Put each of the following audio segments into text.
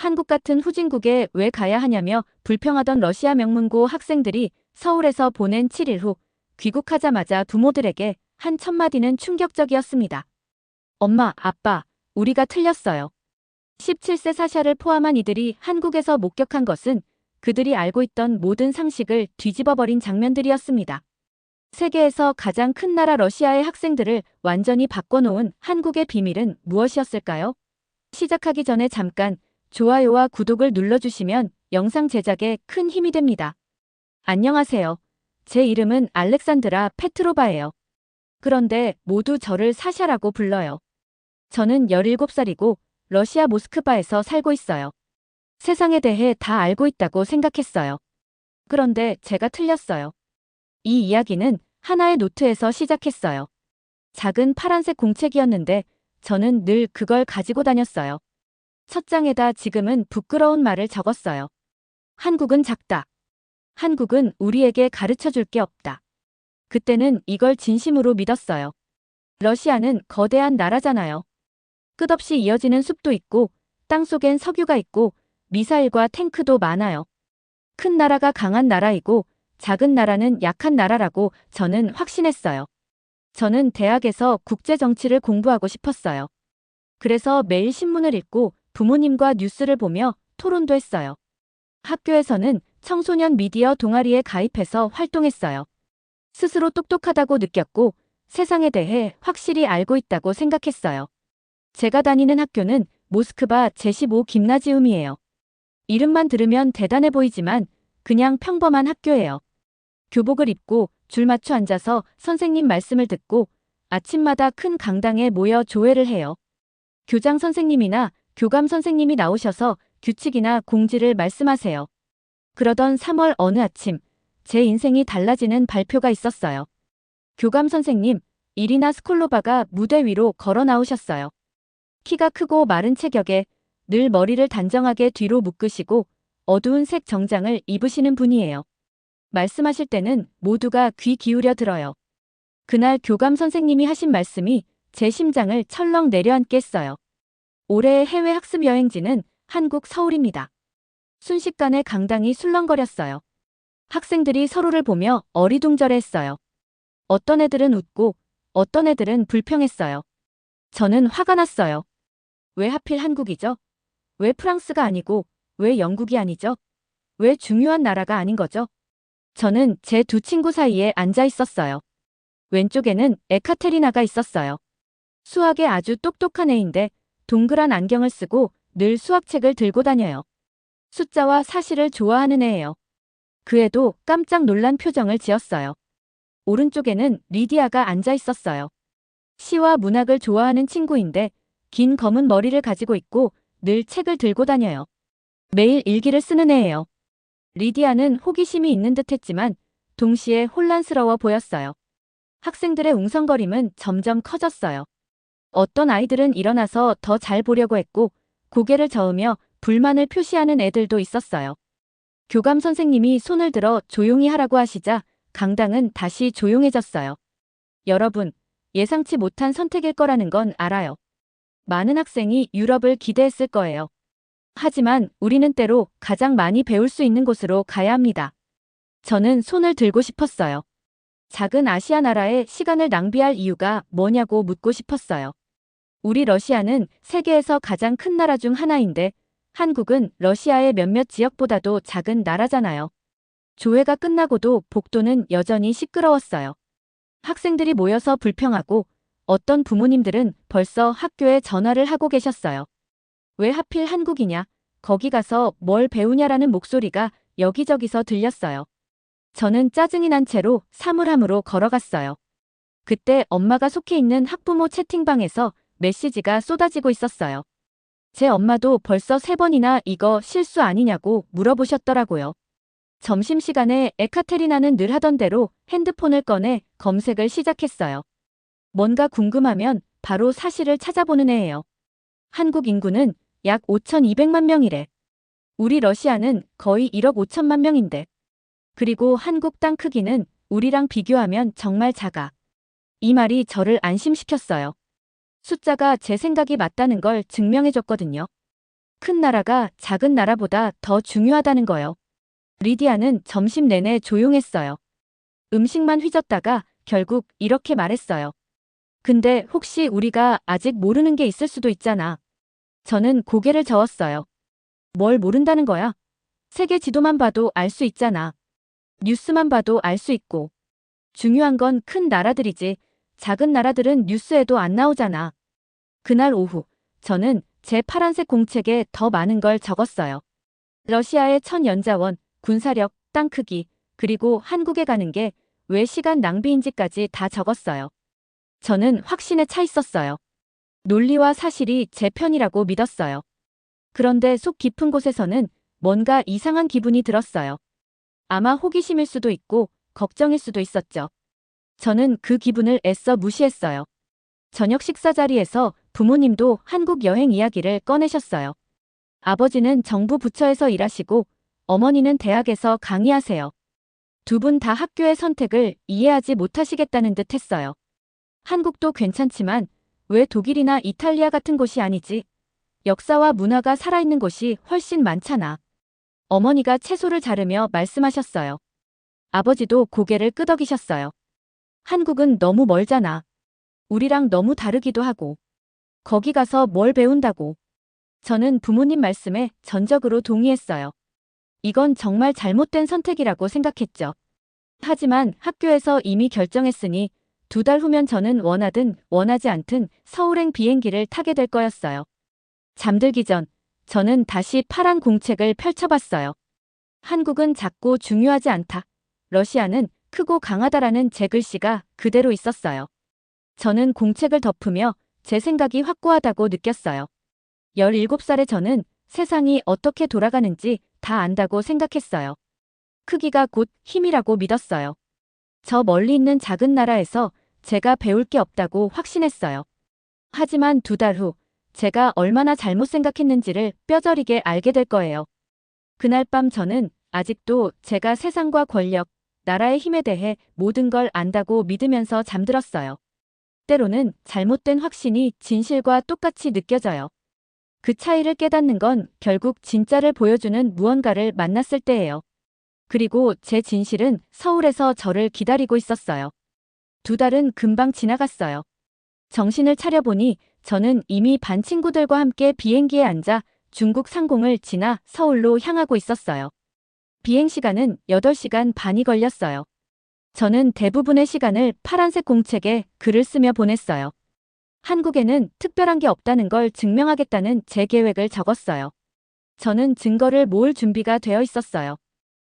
한국 같은 후진국에 왜 가야 하냐며 불평하던 러시아 명문고 학생들이 서울에서 보낸 7일 후 귀국하자마자 부모들에게 한 첫마디는 충격적이었습니다. 엄마, 아빠, 우리가 틀렸어요. 17세 사샤를 포함한 이들이 한국에서 목격한 것은 그들이 알고 있던 모든 상식을 뒤집어버린 장면들이었습니다. 세계에서 가장 큰 나라 러시아의 학생들을 완전히 바꿔놓은 한국의 비밀은 무엇이었을까요? 시작하기 전에 잠깐 좋아요와 구독을 눌러주시면 영상 제작에 큰 힘이 됩니다. 안녕하세요. 제 이름은 알렉산드라 페트로바예요. 그런데 모두 저를 사샤라고 불러요. 저는 17살이고 러시아 모스크바에서 살고 있어요. 세상에 대해 다 알고 있다고 생각했어요. 그런데 제가 틀렸어요. 이 이야기는 하나의 노트에서 시작했어요. 작은 파란색 공책이었는데 저는 늘 그걸 가지고 다녔어요. 첫 장에다 지금은 부끄러운 말을 적었어요. 한국은 작다. 한국은 우리에게 가르쳐 줄 게 없다. 그때는 이걸 진심으로 믿었어요. 러시아는 거대한 나라잖아요. 끝없이 이어지는 숲도 있고 땅 속엔 석유가 있고 미사일과 탱크도 많아요. 큰 나라가 강한 나라이고 작은 나라는 약한 나라라고 저는 확신했어요. 저는 대학에서 국제 정치를 공부하고 싶었어요. 그래서 매일 신문을 읽고 부모님과 뉴스를 보며 토론도 했어요. 학교에서는 청소년 미디어 동아리에 가입해서 활동했어요. 스스로 똑똑하다고 느꼈고 세상에 대해 확실히 알고 있다고 생각했어요. 제가 다니는 학교는 모스크바 제15 김나지움이에요. 이름만 들으면 대단해 보이지만 그냥 평범한 학교예요. 교복을 입고 줄 맞춰 앉아서 선생님 말씀을 듣고 아침마다 큰 강당에 모여 조회를 해요. 교장 선생님이나 교감 선생님이 나오셔서 규칙이나 공지를 말씀하세요. 그러던 3월 어느 아침, 제 인생이 달라지는 발표가 있었어요. 교감 선생님, 이리나 스콜로바가 무대 위로 걸어 나오셨어요. 키가 크고 마른 체격에 늘 머리를 단정하게 뒤로 묶으시고 어두운 색 정장을 입으시는 분이에요. 말씀하실 때는 모두가 귀 기울여 들어요. 그날 교감 선생님이 하신 말씀이 제 심장을 철렁 내려앉게 했어요. 올해의 해외 학습 여행지는 한국 서울입니다. 순식간에 강당이 술렁거렸어요. 학생들이 서로를 보며 어리둥절해 했어요. 어떤 애들은 웃고 어떤 애들은 불평했어요. 저는 화가 났어요. 왜 하필 한국이죠? 왜 프랑스가 아니고 왜 영국이 아니죠? 왜 중요한 나라가 아닌 거죠? 저는 제 두 친구 사이에 앉아 있었어요. 왼쪽에는 에카테리나가 있었어요. 수학에 아주 똑똑한 애인데 동그란 안경을 쓰고 늘 수학책을 들고 다녀요. 숫자와 사실을 좋아하는 애예요. 그 애도 깜짝 놀란 표정을 지었어요. 오른쪽에는 리디아가 앉아 있었어요. 시와 문학을 좋아하는 친구인데 긴 검은 머리를 가지고 있고 늘 책을 들고 다녀요. 매일 일기를 쓰는 애예요. 리디아는 호기심이 있는 듯 했지만 동시에 혼란스러워 보였어요. 학생들의 웅성거림은 점점 커졌어요. 어떤 아이들은 일어나서 더 잘 보려고 했고 고개를 저으며 불만을 표시하는 애들도 있었어요. 교감 선생님이 손을 들어 조용히 하라고 하시자 강당은 다시 조용해졌어요. 여러분, 예상치 못한 선택일 거라는 건 알아요. 많은 학생이 유럽을 기대했을 거예요. 하지만 우리는 때로 가장 많이 배울 수 있는 곳으로 가야 합니다. 저는 손을 들고 싶었어요. 작은 아시아 나라에 시간을 낭비할 이유가 뭐냐고 묻고 싶었어요. 우리 러시아는 세계에서 가장 큰 나라 중 하나인데 한국은 러시아의 몇몇 지역보다도 작은 나라잖아요. 조회가 끝나고도 복도는 여전히 시끄러웠어요. 학생들이 모여서 불평하고 어떤 부모님들은 벌써 학교에 전화를 하고 계셨어요. 왜 하필 한국이냐? 거기 가서 뭘 배우냐라는 목소리가 여기저기서 들렸어요. 저는 짜증이 난 채로 사물함으로 걸어갔어요. 그때 엄마가 속해 있는 학부모 채팅방에서 메시지가 쏟아지고 있었어요. 제 엄마도 벌써 세 번이나 이거 실수 아니냐고 물어보셨더라고요. 점심시간에 에카테리나는 늘 하던 대로 핸드폰을 꺼내 검색을 시작했어요. 뭔가 궁금하면 바로 사실을 찾아보는 애예요. 한국 인구는 약 5,200만 명이래. 우리 러시아는 거의 1억 5천만 명인데. 그리고 한국 땅 크기는 우리랑 비교하면 정말 작아. 이 말이 저를 안심시켰어요. 숫자가 제 생각이 맞다는 걸 증명해줬거든요. 큰 나라가 작은 나라보다 더 중요하다는 거요. 리디아는 점심 내내 조용했어요. 음식만 휘젓다가 결국 이렇게 말했어요. 근데 혹시 우리가 아직 모르는 게 있을 수도 있잖아. 저는 고개를 저었어요. 뭘 모른다는 거야? 세계 지도만 봐도 알 수 있잖아. 뉴스만 봐도 알 수 있고. 중요한 건 큰 나라들이지. 작은 나라들은 뉴스에도 안 나오잖아. 그날 오후, 저는 제 파란색 공책에 더 많은 걸 적었어요. 러시아의 천 연자원, 군사력, 땅 크기, 그리고 한국에 가는 게 왜 시간 낭비인지까지 다 적었어요. 저는 확신에 차 있었어요. 논리와 사실이 제 편이라고 믿었어요. 그런데 속 깊은 곳에서는 뭔가 이상한 기분이 들었어요. 아마 호기심일 수도 있고 걱정일 수도 있었죠. 저는 그 기분을 애써 무시했어요. 저녁 식사 자리에서 부모님도 한국 여행 이야기를 꺼내셨어요. 아버지는 정부 부처에서 일하시고 어머니는 대학에서 강의하세요. 두 분 다 학교의 선택을 이해하지 못하시겠다는 듯 했어요. 한국도 괜찮지만 왜 독일이나 이탈리아 같은 곳이 아니지? 역사와 문화가 살아있는 곳이 훨씬 많잖아. 어머니가 채소를 자르며 말씀하셨어요. 아버지도 고개를 끄덕이셨어요. 한국은 너무 멀잖아. 우리랑 너무 다르기도 하고. 거기 가서 뭘 배운다고. 저는 부모님 말씀에 전적으로 동의했어요. 이건 정말 잘못된 선택이라고 생각했죠. 하지만 학교에서 이미 결정했으니 두 달 후면 저는 원하든 원하지 않든 서울행 비행기를 타게 될 거였어요. 잠들기 전 저는 다시 파란 공책을 펼쳐봤어요. 한국은 작고 중요하지 않다. 러시아는 크고 강하다라는 제 글씨가 그대로 있었어요. 저는 공책을 덮으며 제 생각이 확고하다고 느꼈어요. 17살의 저는 세상이 어떻게 돌아가는지 다 안다고 생각했어요. 크기가 곧 힘이라고 믿었어요. 저 멀리 있는 작은 나라에서 제가 배울 게 없다고 확신했어요. 하지만 두 달 후, 제가 얼마나 잘못 생각했는지를 뼈저리게 알게 될 거예요. 그날 밤 저는 아직도 제가 세상과 권력, 나라의 힘에 대해 모든 걸 안다고 믿으면서 잠들었어요. 때로는 잘못된 확신이 진실과 똑같이 느껴져요. 그 차이를 깨닫는 건 결국 진짜를 보여주는 무언가를 만났을 때예요. 그리고 제 진실은 서울에서 저를 기다리고 있었어요. 두 달은 금방 지나갔어요. 정신을 차려보니 저는 이미 반 친구들과 함께 비행기에 앉아 중국 상공을 지나 서울로 향하고 있었어요. 비행 시간은 8시간 반이 걸렸어요. 저는 대부분의 시간을 파란색 공책에 글을 쓰며 보냈어요. 한국에는 특별한 게 없다는 걸 증명하겠다는 제 계획을 적었어요. 저는 증거를 모을 준비가 되어 있었어요.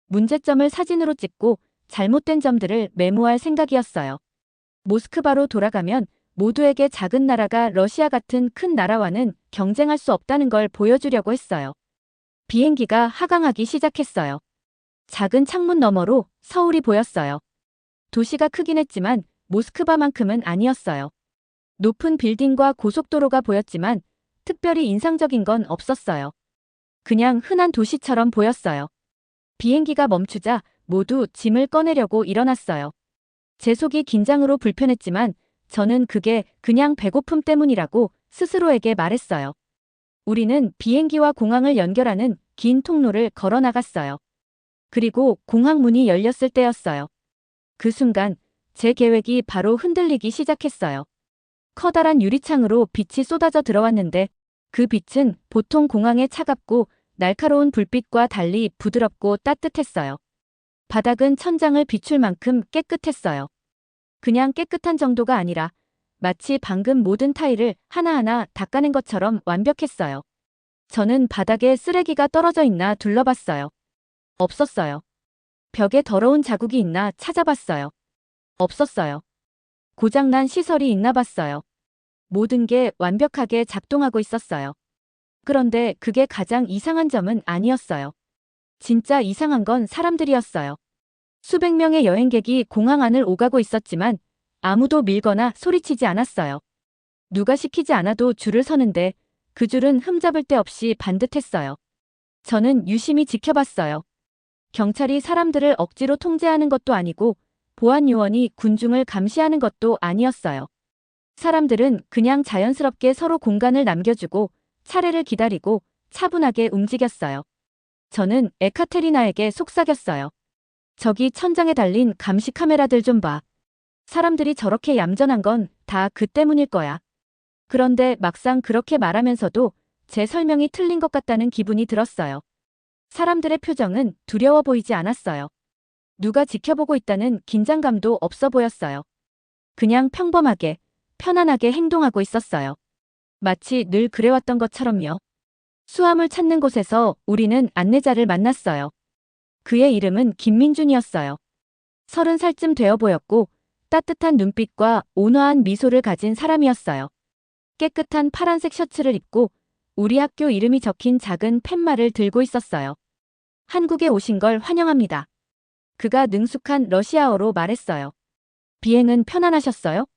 문제점을 사진으로 찍고 잘못된 점들을 메모할 생각이었어요. 모스크바로 돌아가면 모두에게 작은 나라가 러시아 같은 큰 나라와는 경쟁할 수 없다는 걸 보여주려고 했어요. 비행기가 하강하기 시작했어요. 작은 창문 너머로 서울이 보였어요. 도시가 크긴 했지만 모스크바만큼은 아니었어요. 높은 빌딩과 고속도로가 보였지만 특별히 인상적인 건 없었어요. 그냥 흔한 도시처럼 보였어요. 비행기가 멈추자 모두 짐을 꺼내려고 일어났어요. 제 속이 긴장으로 불편했지만 저는 그게 그냥 배고픔 때문이라고 스스로에게 말했어요. 우리는 비행기와 공항을 연결하는 긴 통로를 걸어 나갔어요. 그리고 공항 문이 열렸을 때였어요. 그 순간 제 계획이 바로 흔들리기 시작했어요. 커다란 유리창으로 빛이 쏟아져 들어왔는데 그 빛은 보통 공항의 차갑고 날카로운 불빛과 달리 부드럽고 따뜻했어요. 바닥은 천장을 비출 만큼 깨끗했어요. 그냥 깨끗한 정도가 아니라 마치 방금 모든 타일을 하나하나 닦아낸 것처럼 완벽했어요. 저는 바닥에 쓰레기가 떨어져 있나 둘러봤어요. 없었어요. 벽에 더러운 자국이 있나 찾아봤어요. 없었어요. 고장난 시설이 있나 봤어요. 모든 게 완벽하게 작동하고 있었어요. 그런데 그게 가장 이상한 점은 아니었어요. 진짜 이상한 건 사람들이었어요. 수백 명의 여행객이 공항 안을 오가고 있었지만 아무도 밀거나 소리치지 않았어요. 누가 시키지 않아도 줄을 서는데 그 줄은 흠잡을 데 없이 반듯했어요. 저는 유심히 지켜봤어요. 경찰이 사람들을 억지로 통제하는 것도 아니고 보안 요원이 군중을 감시하는 것도 아니었어요. 사람들은 그냥 자연스럽게 서로 공간을 남겨주고 차례를 기다리고 차분하게 움직였어요. 저는 에카테리나에게 속삭였어요. 저기 천장에 달린 감시 카메라들 좀 봐. 사람들이 저렇게 얌전한 건 다 그 때문일 거야. 그런데 막상 그렇게 말하면서도 제 설명이 틀린 것 같다는 기분이 들었어요. 사람들의 표정은 두려워 보이지 않았어요. 누가 지켜보고 있다는 긴장감도 없어 보였어요. 그냥 평범하게, 편안하게 행동하고 있었어요. 마치 늘 그래왔던 것처럼요. 수암을 찾는 곳에서 우리는 안내자를 만났어요. 그의 이름은 김민준이었어요. 서른 살쯤 되어 보였고 따뜻한 눈빛과 온화한 미소를 가진 사람이었어요. 깨끗한 파란색 셔츠를 입고 우리 학교 이름이 적힌 작은 팻말을 들고 있었어요. 한국에 오신 걸 환영합니다. 그가 능숙한 러시아어로 말했어요. 비행은 편안하셨어요?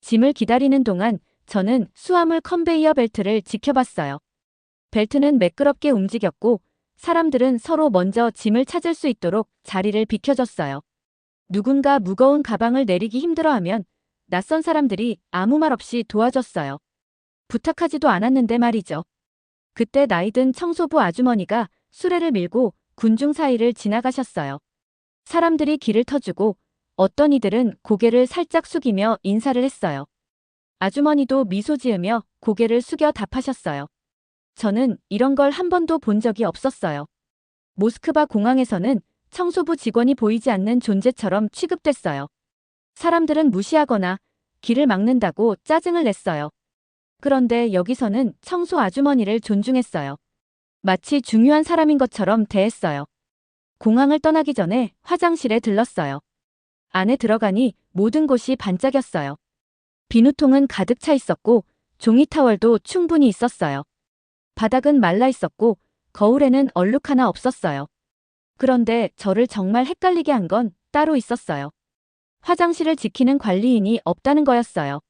짐을 기다리는 동안 저는 수화물 컨베이어 벨트를 지켜봤어요. 벨트는 매끄럽게 움직였고 사람들은 서로 먼저 짐을 찾을 수 있도록 자리를 비켜줬어요. 누군가 무거운 가방을 내리기 힘들어하면 낯선 사람들이 아무 말 없이 도와줬어요. 부탁하지도 않았는데 말이죠. 그때 나이든 청소부 아주머니가 수레를 밀고 군중 사이를 지나가셨어요. 사람들이 길을 터주고 어떤 이들은 고개를 살짝 숙이며 인사를 했어요. 아주머니도 미소 지으며 고개를 숙여 답하셨어요. 저는 이런 걸 한 번도 본 적이 없었어요. 모스크바 공항에서는 청소부 직원이 보이지 않는 존재처럼 취급됐어요. 사람들은 무시하거나 길을 막는다고 짜증을 냈어요. 그런데 여기서는 청소 아주머니를 존중했어요. 마치 중요한 사람인 것처럼 대했어요. 공항을 떠나기 전에 화장실에 들렀어요. 안에 들어가니 모든 곳이 반짝였어요. 비누통은 가득 차 있었고 종이 타월도 충분히 있었어요. 바닥은 말라 있었고 거울에는 얼룩 하나 없었어요. 그런데 저를 정말 헷갈리게 한 건 따로 있었어요. 화장실을 지키는 관리인이 없다는 거였어요.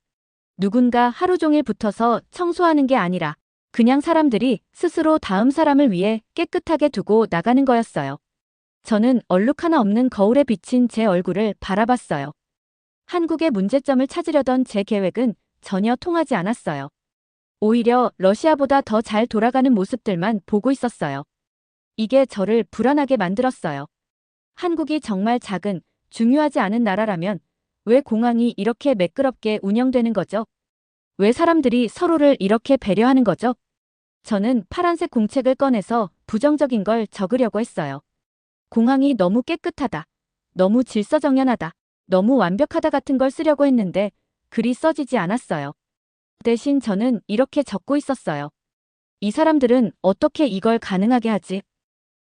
누군가 하루 종일 붙어서 청소하는 게 아니라 그냥 사람들이 스스로 다음 사람을 위해 깨끗하게 두고 나가는 거였어요. 저는 얼룩 하나 없는 거울에 비친 제 얼굴을 바라봤어요. 한국의 문제점을 찾으려던 제 계획은 전혀 통하지 않았어요. 오히려 러시아보다 더 잘 돌아가는 모습들만 보고 있었어요. 이게 저를 불안하게 만들었어요. 한국이 정말 작은, 중요하지 않은 나라라면 왜 공항이 이렇게 매끄럽게 운영되는 거죠? 왜 사람들이 서로를 이렇게 배려하는 거죠? 저는 파란색 공책을 꺼내서 부정적인 걸 적으려고 했어요. 공항이 너무 깨끗하다. 너무 질서정연하다. 너무 완벽하다 같은 걸 쓰려고 했는데 글이 써지지 않았어요. 대신 저는 이렇게 적고 있었어요. 이 사람들은 어떻게 이걸 가능하게 하지?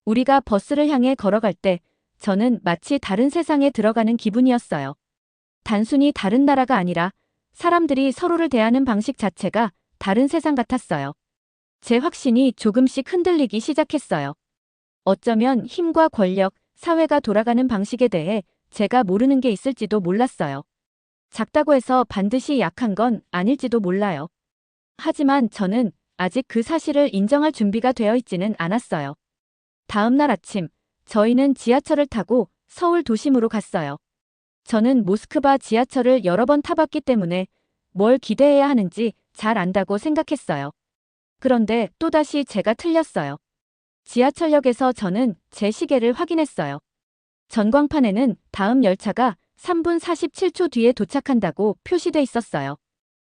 우리가 버스를 향해 걸어갈 때 저는 마치 다른 세상에 들어가는 기분이었어요. 단순히 다른 나라가 아니라 사람들이 서로를 대하는 방식 자체가 다른 세상 같았어요. 제 확신이 조금씩 흔들리기 시작했어요. 어쩌면 힘과 권력, 사회가 돌아가는 방식에 대해 제가 모르는 게 있을지도 몰랐어요. 작다고 해서 반드시 약한 건 아닐지도 몰라요. 하지만 저는 아직 그 사실을 인정할 준비가 되어 있지는 않았어요. 다음 날 아침, 저희는 지하철을 타고 서울 도심으로 갔어요. 저는 모스크바 지하철을 여러 번 타봤기 때문에 뭘 기대해야 하는지 잘 안다고 생각했어요. 그런데 또다시 제가 틀렸어요. 지하철역에서 저는 제 시계를 확인했어요. 전광판에는 다음 열차가 3분 47초 뒤에 도착한다고 표시돼 있었어요.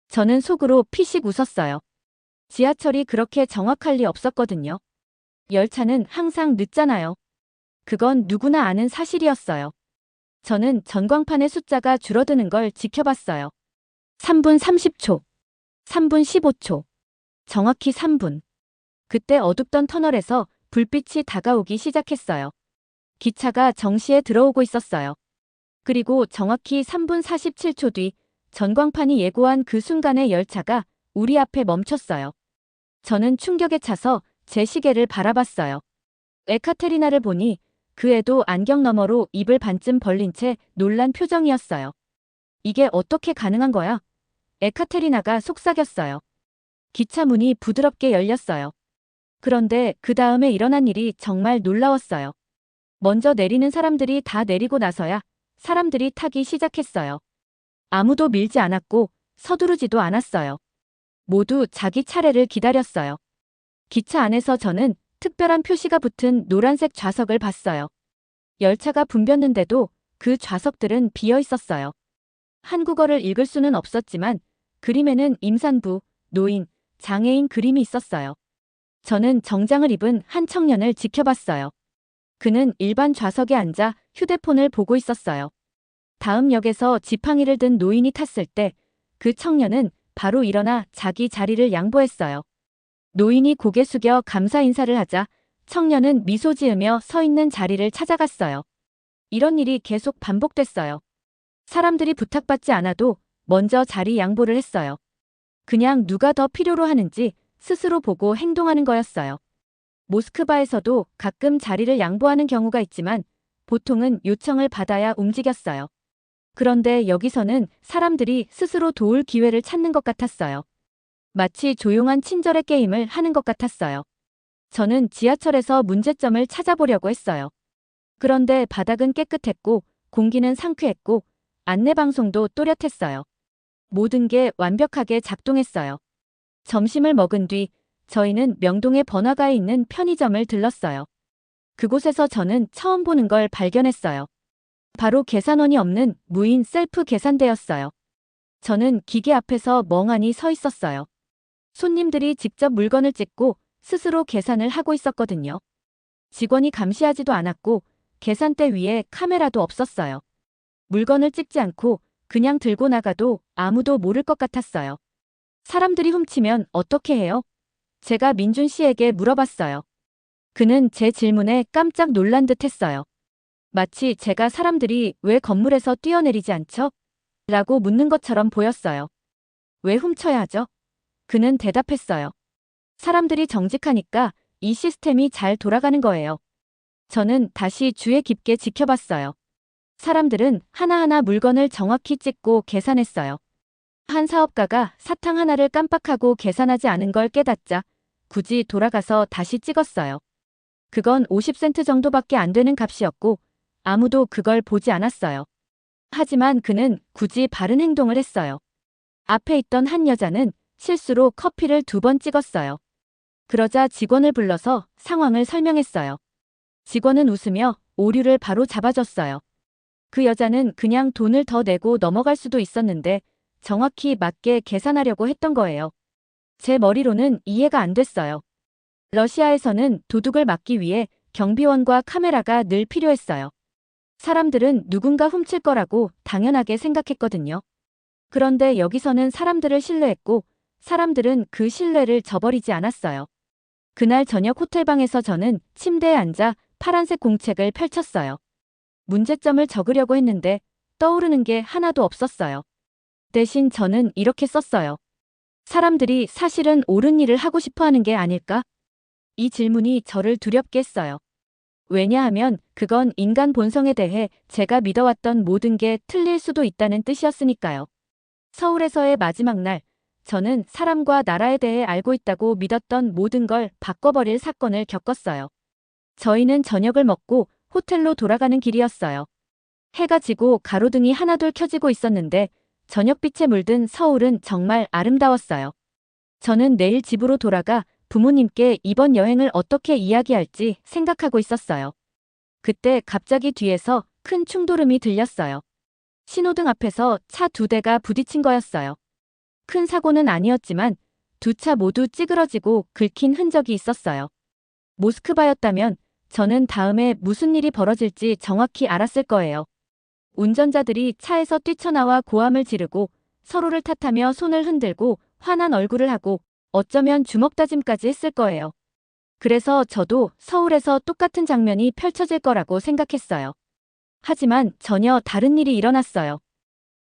저는 속으로 피식 웃었어요. 지하철이 그렇게 정확할 리 없었거든요. 열차는 항상 늦잖아요. 그건 누구나 아는 사실이었어요. 저는 전광판의 숫자가 줄어드는 걸 지켜봤어요. 3분 30초, 3분 15초, 정확히 3분. 그때 어둡던 터널에서 불빛이 다가오기 시작했어요. 기차가 정시에 들어오고 있었어요. 그리고 정확히 3분 47초 뒤 전광판이 예고한 그 순간에 열차가 우리 앞에 멈췄어요. 저는 충격에 차서 제 시계를 바라봤어요. 에카테리나를 보니 그 애도 안경 너머로 입을 반쯤 벌린 채 놀란 표정이었어요. 이게 어떻게 가능한 거야? 에카테리나가 속삭였어요. 기차 문이 부드럽게 열렸어요. 그런데 그 다음에 일어난 일이 정말 놀라웠어요. 먼저 내리는 사람들이 다 내리고 나서야 사람들이 타기 시작했어요. 아무도 밀지 않았고 서두르지도 않았어요. 모두 자기 차례를 기다렸어요. 기차 안에서 저는 특별한 표시가 붙은 노란색 좌석을 봤어요. 열차가 붐볐는데도 그 좌석들은 비어 있었어요. 한국어를 읽을 수는 없었지만 그림에는 임산부, 노인, 장애인 그림이 있었어요. 저는 정장을 입은 한 청년을 지켜봤어요. 그는 일반 좌석에 앉아 휴대폰을 보고 있었어요. 다음 역에서 지팡이를 든 노인이 탔을 때 그 청년은 바로 일어나 자기 자리를 양보했어요. 노인이 고개 숙여 감사 인사를 하자 청년은 미소 지으며 서 있는 자리를 찾아갔어요. 이런 일이 계속 반복됐어요. 사람들이 부탁받지 않아도 먼저 자리 양보를 했어요. 그냥 누가 더 필요로 하는지 스스로 보고 행동하는 거였어요. 모스크바에서도 가끔 자리를 양보하는 경우가 있지만 보통은 요청을 받아야 움직였어요. 그런데 여기서는 사람들이 스스로 도울 기회를 찾는 것 같았어요. 마치 조용한 친절의 게임을 하는 것 같았어요. 저는 지하철에서 문제점을 찾아보려고 했어요. 그런데 바닥은 깨끗했고 공기는 상쾌했고 안내방송도 또렷했어요. 모든 게 완벽하게 작동했어요. 점심을 먹은 뒤 저희는 명동의 번화가에 있는 편의점을 들렀어요. 그곳에서 저는 처음 보는 걸 발견했어요. 바로 계산원이 없는 무인 셀프 계산대였어요. 저는 기계 앞에서 멍하니 서 있었어요. 손님들이 직접 물건을 찍고 스스로 계산을 하고 있었거든요. 직원이 감시하지도 않았고 계산대 위에 카메라도 없었어요. 물건을 찍지 않고 그냥 들고 나가도 아무도 모를 것 같았어요. 사람들이 훔치면 어떻게 해요? 제가 민준 씨에게 물어봤어요. 그는 제 질문에 깜짝 놀란 듯 했어요. 마치 제가 사람들이 왜 건물에서 뛰어내리지 않죠? 라고 묻는 것처럼 보였어요. 왜 훔쳐야 하죠? 그는 대답했어요. 사람들이 정직하니까 이 시스템이 잘 돌아가는 거예요. 저는 다시 주의 깊게 지켜봤어요. 사람들은 하나하나 물건을 정확히 찍고 계산했어요. 한 사업가가 사탕 하나를 깜빡하고 계산하지 않은 걸 깨닫자 굳이 돌아가서 다시 찍었어요. 그건 50센트 정도밖에 안 되는 값이었고 아무도 그걸 보지 않았어요. 하지만 그는 굳이 바른 행동을 했어요. 앞에 있던 한 여자는 실수로 커피를 두 번 찍었어요. 그러자 직원을 불러서 상황을 설명했어요. 직원은 웃으며 오류를 바로 잡아줬어요. 그 여자는 그냥 돈을 더 내고 넘어갈 수도 있었는데 정확히 맞게 계산하려고 했던 거예요. 제 머리로는 이해가 안 됐어요. 러시아에서는 도둑을 막기 위해 경비원과 카메라가 늘 필요했어요. 사람들은 누군가 훔칠 거라고 당연하게 생각했거든요. 그런데 여기서는 사람들을 신뢰했고 사람들은 그 신뢰를 저버리지 않았어요. 그날 저녁 호텔방에서 저는 침대에 앉아 파란색 공책을 펼쳤어요. 문제점을 적으려고 했는데 떠오르는 게 하나도 없었어요. 대신 저는 이렇게 썼어요. 사람들이 사실은 옳은 일을 하고 싶어 하는 게 아닐까? 이 질문이 저를 두렵게 했어요. 왜냐하면 그건 인간 본성에 대해 제가 믿어왔던 모든 게 틀릴 수도 있다는 뜻이었으니까요. 서울에서의 마지막 날, 저는 사람과 나라에 대해 알고 있다고 믿었던 모든 걸 바꿔버릴 사건을 겪었어요. 저희는 저녁을 먹고 호텔로 돌아가는 길이었어요. 해가 지고 가로등이 하나둘 켜지고 있었는데 저녁빛에 물든 서울은 정말 아름다웠어요. 저는 내일 집으로 돌아가 부모님께 이번 여행을 어떻게 이야기할지 생각하고 있었어요. 그때 갑자기 뒤에서 큰 충돌음이 들렸어요. 신호등 앞에서 차 두 대가 부딪힌 거였어요. 큰 사고는 아니었지만 두 차 모두 찌그러지고 긁힌 흔적이 있었어요. 모스크바였다면 저는 다음에 무슨 일이 벌어질지 정확히 알았을 거예요. 운전자들이 차에서 뛰쳐나와 고함을 지르고 서로를 탓하며 손을 흔들고 화난 얼굴을 하고 어쩌면 주먹다짐까지 했을 거예요. 그래서 저도 서울에서 똑같은 장면이 펼쳐질 거라고 생각했어요. 하지만 전혀 다른 일이 일어났어요.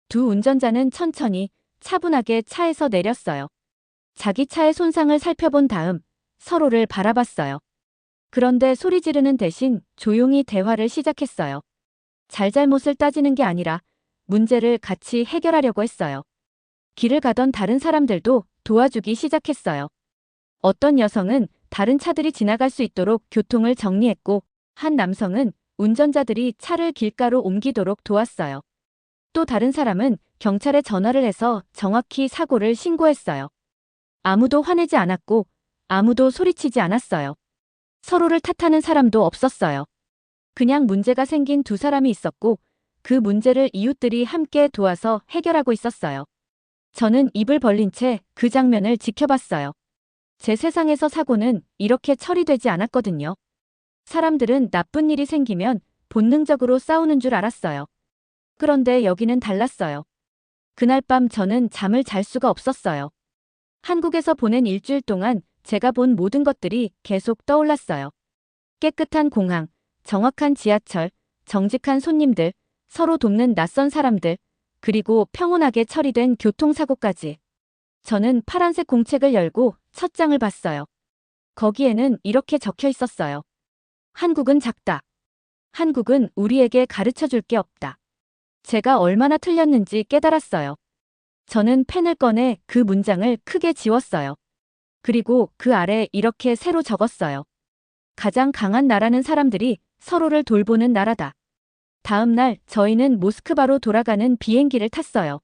두 운전자는 천천히 차분하게 차에서 내렸어요. 자기 차의 손상을 살펴본 다음 서로를 바라봤어요. 그런데 소리 지르는 대신 조용히 대화를 시작했어요. 잘잘못을 따지는 게 아니라 문제를 같이 해결하려고 했어요. 길을 가던 다른 사람들도 도와주기 시작했어요. 어떤 여성은 다른 차들이 지나갈 수 있도록 교통을 정리했고, 한 남성은 운전자들이 차를 길가로 옮기도록 도왔어요. 또 다른 사람은 경찰에 전화를 해서 정확히 사고를 신고했어요. 아무도 화내지 않았고, 아무도 소리치지 않았어요. 서로를 탓하는 사람도 없었어요. 그냥 문제가 생긴 두 사람이 있었고 그 문제를 이웃들이 함께 도와서 해결하고 있었어요. 저는 입을 벌린 채 그 장면을 지켜봤어요. 제 세상에서 사고는 이렇게 처리되지 않았거든요. 사람들은 나쁜 일이 생기면 본능적으로 싸우는 줄 알았어요. 그런데 여기는 달랐어요. 그날 밤 저는 잠을 잘 수가 없었어요. 한국에서 보낸 일주일 동안 제가 본 모든 것들이 계속 떠올랐어요. 깨끗한 공항, 정확한 지하철, 정직한 손님들, 서로 돕는 낯선 사람들, 그리고 평온하게 처리된 교통사고까지. 저는 파란색 공책을 열고 첫 장을 봤어요. 거기에는 이렇게 적혀 있었어요. 한국은 작다. 한국은 우리에게 가르쳐 줄 게 없다. 제가 얼마나 틀렸는지 깨달았어요. 저는 펜을 꺼내 그 문장을 크게 지웠어요. 그리고 그 아래 이렇게 새로 적었어요. 가장 강한 나라는 사람들이 서로를 돌보는 나라다. 다음 날 저희는 모스크바로 돌아가는 비행기를 탔어요.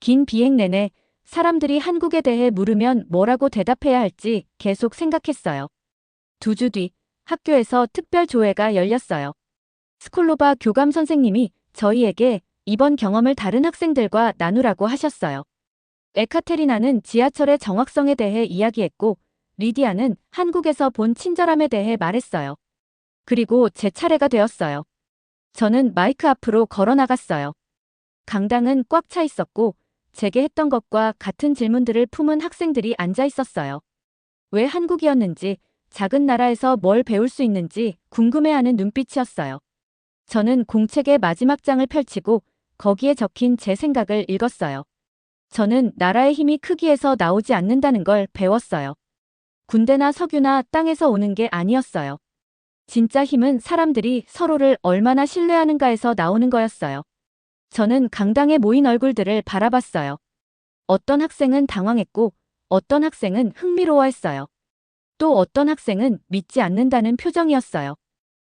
긴 비행 내내 사람들이 한국에 대해 물으면 뭐라고 대답해야 할지 계속 생각했어요. 두 주 뒤 학교에서 특별 조회가 열렸어요. 스콜로바 교감 선생님이 저희에게 이번 경험을 다른 학생들과 나누라고 하셨어요. 에카테리나는 지하철의 정확성에 대해 이야기했고 리디아는 한국에서 본 친절함에 대해 말했어요. 그리고 제 차례가 되었어요. 저는 마이크 앞으로 걸어 나갔어요. 강당은 꽉 차 있었고 제게 했던 것과 같은 질문들을 품은 학생들이 앉아 있었어요. 왜 한국이었는지, 작은 나라에서 뭘 배울 수 있는지 궁금해하는 눈빛이었어요. 저는 공책의 마지막 장을 펼치고 거기에 적힌 제 생각을 읽었어요. 저는 나라의 힘이 크기에서 나오지 않는다는 걸 배웠어요. 군대나 석유나 땅에서 오는 게 아니었어요. 진짜 힘은 사람들이 서로를 얼마나 신뢰하는가에서 나오는 거였어요. 저는 강당에 모인 얼굴들을 바라봤어요. 어떤 학생은 당황했고 어떤 학생은 흥미로워했어요. 또 어떤 학생은 믿지 않는다는 표정이었어요.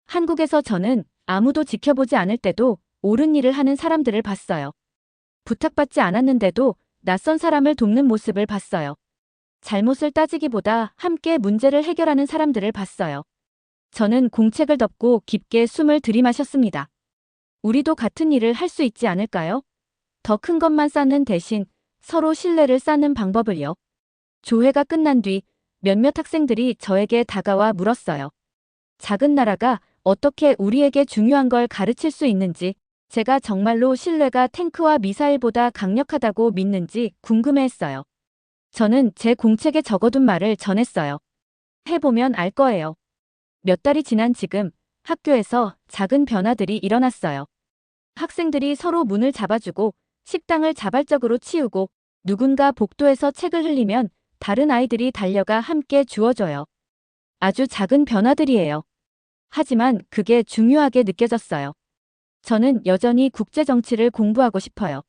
한국에서 저는 아무도 지켜보지 않을 때도 옳은 일을 하는 사람들을 봤어요. 부탁받지 않았는데도 낯선 사람을 돕는 모습을 봤어요. 잘못을 따지기보다 함께 문제를 해결하는 사람들을 봤어요. 저는 공책을 덮고 깊게 숨을 들이마셨습니다. 우리도 같은 일을 할 수 있지 않을까요? 더 큰 것만 쌓는 대신 서로 신뢰를 쌓는 방법을요. 조회가 끝난 뒤 몇몇 학생들이 저에게 다가와 물었어요. 작은 나라가 어떻게 우리에게 중요한 걸 가르칠 수 있는지, 제가 정말로 신뢰가 탱크와 미사일보다 강력하다고 믿는지 궁금해했어요. 저는 제 공책에 적어둔 말을 전했어요. 해보면 알 거예요. 몇 달이 지난 지금 학교에서 작은 변화들이 일어났어요. 학생들이 서로 문을 잡아주고 식당을 자발적으로 치우고 누군가 복도에서 책을 흘리면 다른 아이들이 달려가 함께 주워줘요. 아주 작은 변화들이에요. 하지만 그게 중요하게 느껴졌어요. 저는 여전히 국제 정치를 공부하고 싶어요.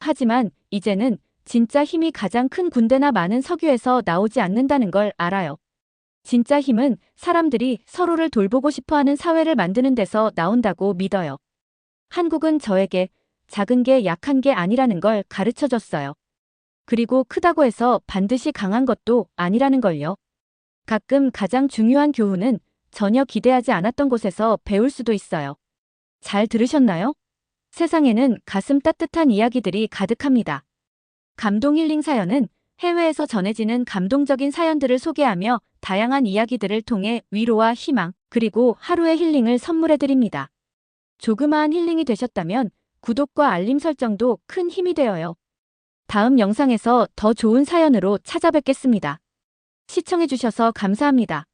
하지만 이제는 진짜 힘이 가장 큰 군대나 많은 석유에서 나오지 않는다는 걸 알아요. 진짜 힘은 사람들이 서로를 돌보고 싶어 하는 사회를 만드는 데서 나온다고 믿어요. 한국은 저에게 작은 게 약한 게 아니라는 걸 가르쳐 줬어요. 그리고 크다고 해서 반드시 강한 것도 아니라는 걸요. 가끔 가장 중요한 교훈은 전혀 기대하지 않았던 곳에서 배울 수도 있어요. 잘 들으셨나요? 세상에는 가슴 따뜻한 이야기들이 가득합니다. 감동 힐링 사연은 해외에서 전해지는 감동적인 사연들을 소개하며 다양한 이야기들을 통해 위로와 희망, 그리고 하루의 힐링을 선물해드립니다. 조그마한 힐링이 되셨다면 구독과 알림 설정도 큰 힘이 되어요. 다음 영상에서 더 좋은 사연으로 찾아뵙겠습니다. 시청해주셔서 감사합니다.